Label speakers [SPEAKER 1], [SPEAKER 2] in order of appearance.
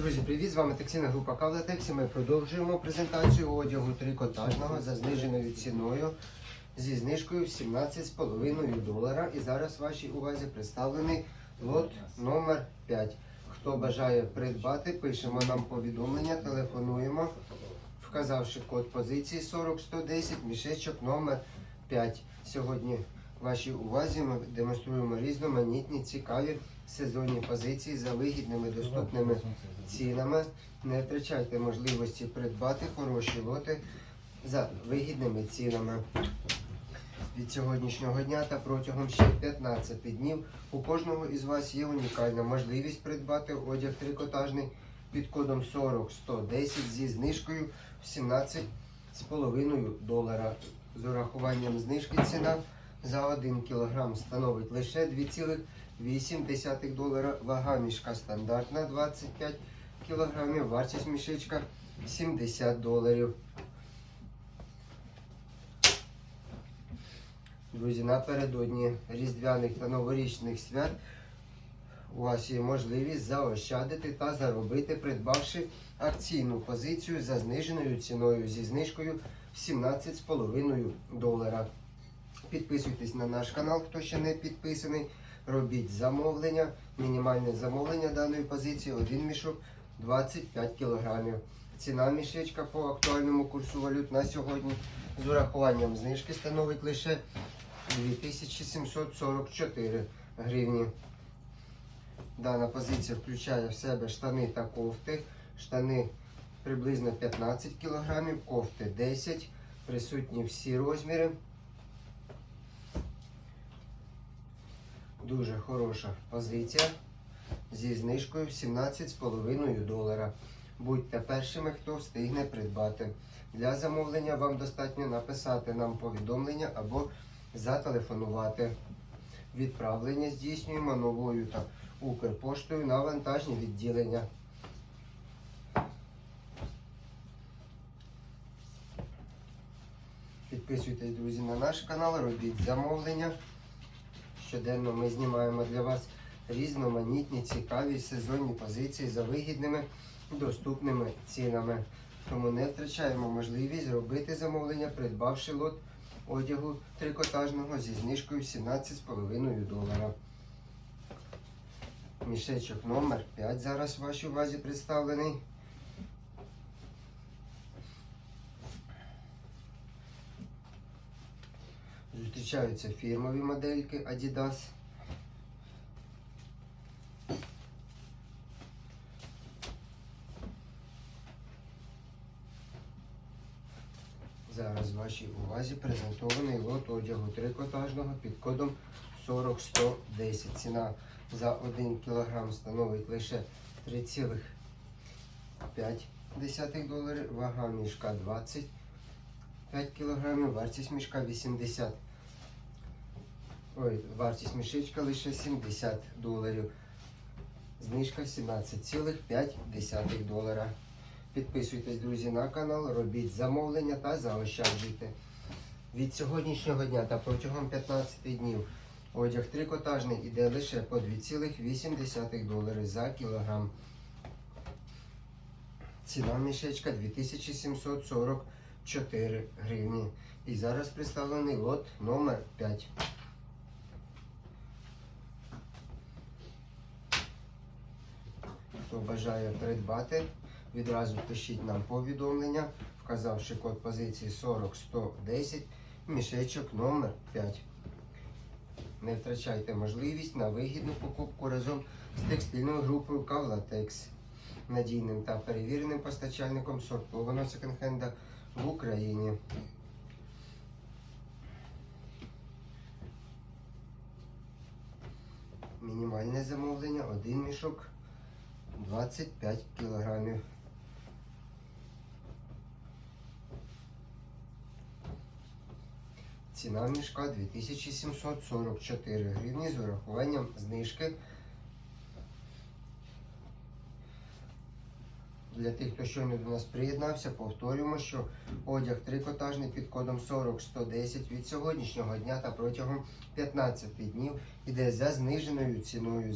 [SPEAKER 1] Друзі, привіт! З вами текстильна група Кавлатекс Ми продовжуємо презентацію одягу трикотажного за зниженою ціною зі знижкою в 17,5 долара. І зараз вашій увазі представлений лот номер 5. Хто бажає придбати, пишемо нам повідомлення, телефонуємо, вказавши код позиції 40110, мішечок номер 5. Сьогодні вашій увазі ми демонструємо різноманітні, цікаві сезонні позиції за вигідними доступними цінами. Не втрачайте можливості придбати хороші лоти за вигідними цінами. Від сьогоднішнього дня та протягом ще 15 днів у кожного із вас є унікальна можливість придбати одяг трикотажний під кодом 40110 зі знижкою в 17,5 долара. З урахуванням знижки ціна за 1 кг становить лише 2,8 долара. Вага мішка стандартна 25 кг, вартість мішечка 70 доларів. Друзі, напередодні різдвяних та новорічних свят у вас є можливість заощадити та заробити, придбавши акційну позицію за зниженою ціною зі знижкою в 17,5 долара. Підписуйтесь на наш канал, хто ще не підписаний. Робіть замовлення. Мінімальне замовлення даної позиції один мішок 25 кг. Ціна мішечка по актуальному курсу валют на сьогодні з урахуванням знижки становить лише 2744 гривні. Дана позиція включає в себе штани та кофти. Штани приблизно 15 кг, кофти 10 присутні всі розміри. Дуже хороша позиція зі знижкою в 17,5 долара. Будьте першими, хто встигне придбати. Для замовлення вам достатньо написати нам повідомлення або зателефонувати. Відправлення здійснюємо новою та Укрпоштою на вантажні відділення. Підписуйтесь, друзі, на наш канал, робіть замовлення. Щоденно ми знімаємо для вас різноманітні, цікаві сезонні позиції за вигідними доступними цінами. Тому не втрачаємо можливість робити замовлення, придбавши лот одягу трикотажного зі знижкою 17,5 долара. Мішечок номер 5 зараз в вашій увазі представлений. Зустрічаються фірмові модельки Adidas. Зараз вашій увазі презентований лот одягу трикотажного під кодом 40110. Ціна за 1 кг становить лише 3,5 доларів. Вага мішка 25 кг, вартість мішка 80. Ой, вартість мішечка лише 70 доларів. Знижка 17,5 долара. Підписуйтесь, друзі, на канал, робіть замовлення та заощаджуйте. Від сьогоднішнього дня та протягом 15 днів одяг трикотажний іде лише по 2,8 долари за кілограм. Ціна мішечка 2744 гривні. І зараз представлений лот номер 5. Хто бажає придбати, відразу пишіть нам повідомлення, вказавши код позиції 40110, мішечок номер 5. Не втрачайте можливість на вигідну покупку разом з текстильною групою Кавлатекс, надійним та перевіреним постачальником сортованого секонд-хенда в Україні. Мінімальне замовлення один мішок 25 кілограмів. Ціна мішка 2744 гривні з урахуванням знижки. Для тих, хто щойно до нас приєднався, повторюємо, що одяг трикотажний під кодом 40110 від сьогоднішнього дня та протягом 15 днів іде за зниженою ціною.